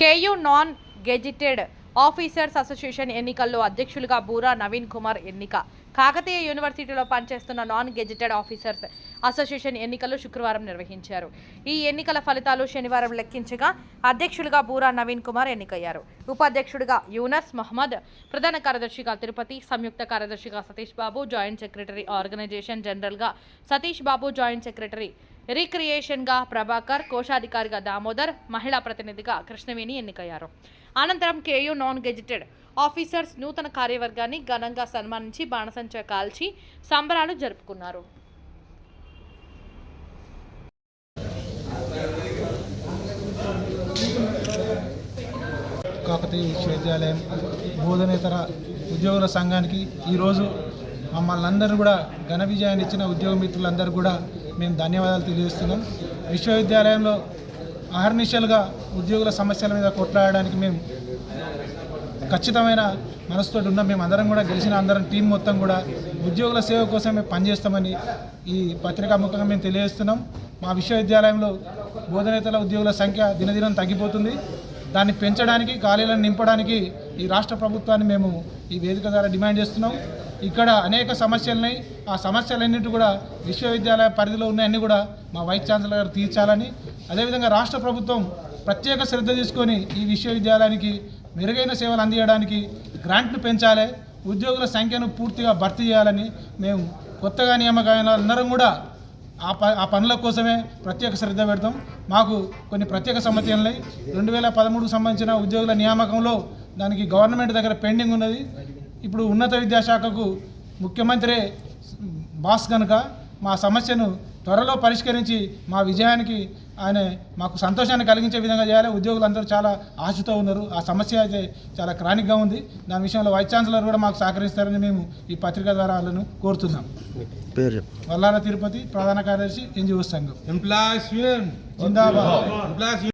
KU non gazetted officers association ఎన్నికల్లో అధ్యక్షులుగా బూరా నవీన్ కుమార్ ఎన్నిక. కాకతీయ యూనివర్సిటీలో పనిచేస్తున్న నాన్ గెజిటెడ్ ఆఫీసర్స్ అసోసియేషన్ ఎన్నికలు శుక్రవారం నిర్వహించారు. ఈ ఎన్నికల ఫలితాలు శనివారం లెక్కించగా అధ్యక్షులుగా బూరా నవీన్ కుమార్ ఎన్నికయ్యారు. ఉపాధ్యక్షుడిగా యూనస్ మహమ్మద్ ప్రధాన కార్యదర్శిగా తిరుపతి సంయుక్త కార్యదర్శిగా Satish Babu joint secretary organization జనరల్గా సతీష్ బాబు జాయింట్ సెక్రటరీ రీక్రియేషన్గా ప్రభాకర్ కోశాధికారిగా దామోదర్ మహిళా ప్రతినిధిగా కృష్ణవేణి ఎన్నికయ్యారు. అనంతరం కేయూ నాన్ గెజిటెడ్ ఆఫీసర్స్ నూతన కార్యవర్గాన్ని ఘనంగా సన్మానించి బాణసంచా కాల్చి సంబరాలు జరుపుకున్నారు. కాకతీయ విశ్వవిద్యాలయం బోధనేతర ఉద్యోగుల సంఘానికి ఈరోజు మమ్మల్ని అందరూ కూడా ఘన విజయాన్ని ఇచ్చిన ఉద్యోగ మిత్రులందరూ కూడా మేము ధన్యవాదాలు తెలియజేస్తున్నాం. విశ్వవిద్యాలయంలో అహర్నిశలుగా ఉద్యోగుల సమస్యల మీద కొట్లాడడానికి మేము ఖచ్చితమైన మనసుతో ఉన్నాం. మేము అందరం కూడా గెలిచిన అందరం టీం మొత్తం కూడా ఉద్యోగుల సేవ కోసం మేము పనిచేస్తామని ఈ పత్రికా ముఖంగా మేము తెలియజేస్తున్నాం. మా విశ్వవిద్యాలయంలో బోధనేతల ఉద్యోగుల సంఖ్య దినదినం తగ్గిపోతుంది. దాన్ని పెంచడానికి ఖాళీలను నింపడానికి ఈ రాష్ట్ర ప్రభుత్వాన్ని మేము ఈ వేదిక ద్వారా డిమాండ్ చేస్తున్నాం. ఇక్కడ అనేక సమస్యలని ఆ సమస్యలన్నింటి కూడా విశ్వవిద్యాలయ పరిధిలో ఉన్నాయన్నీ కూడా మా వైస్ ఛాన్సలర్ గారు తీర్చాలని. అదేవిధంగా రాష్ట్ర ప్రభుత్వం ప్రత్యేక శ్రద్ధ తీసుకొని ఈ విశ్వవిద్యాలయానికి మెరుగైన సేవలు అందించడానికి గ్రాంట్లు పెంచాలి. ఉద్యోగుల సంఖ్యను పూర్తిగా భర్తీ చేయాలని మేము కొత్తగా నియామకమైన అందరం కూడా ఆ ప ఆ పనుల కోసమే ప్రత్యేక శ్రద్ధ పెడతాం. మాకు కొన్ని ప్రత్యేక సమస్యలు రెండు వేల పదమూడుకు సంబంధించిన ఉద్యోగుల నియామకంలో దానికి గవర్నమెంట్ దగ్గర పెండింగ్ ఉన్నది. ఇప్పుడు ఉన్నత విద్యాశాఖకు ముఖ్యమంత్రి బాస్ కనుక మా సమస్యను త్వరలో పరిష్కరించి మా విజయానికి ఆయన మాకు సంతోషాన్ని కలిగించే విధంగా చేయాలి. ఉద్యోగులందరూ చాలా ఆశతో ఉన్నారు. ఆ సమస్య అయితే చాలా క్రానిక్గా ఉంది. దాని విషయంలో వైస్ ఛాన్సలర్ కూడా మాకు సహకరిస్తారని మేము ఈ పత్రిక ద్వారా వాళ్ళను కోరుతున్నాం. వల్లార తిరుపతి ప్రధాన కార్యదర్శి ఎన్జిఓ సంఘం.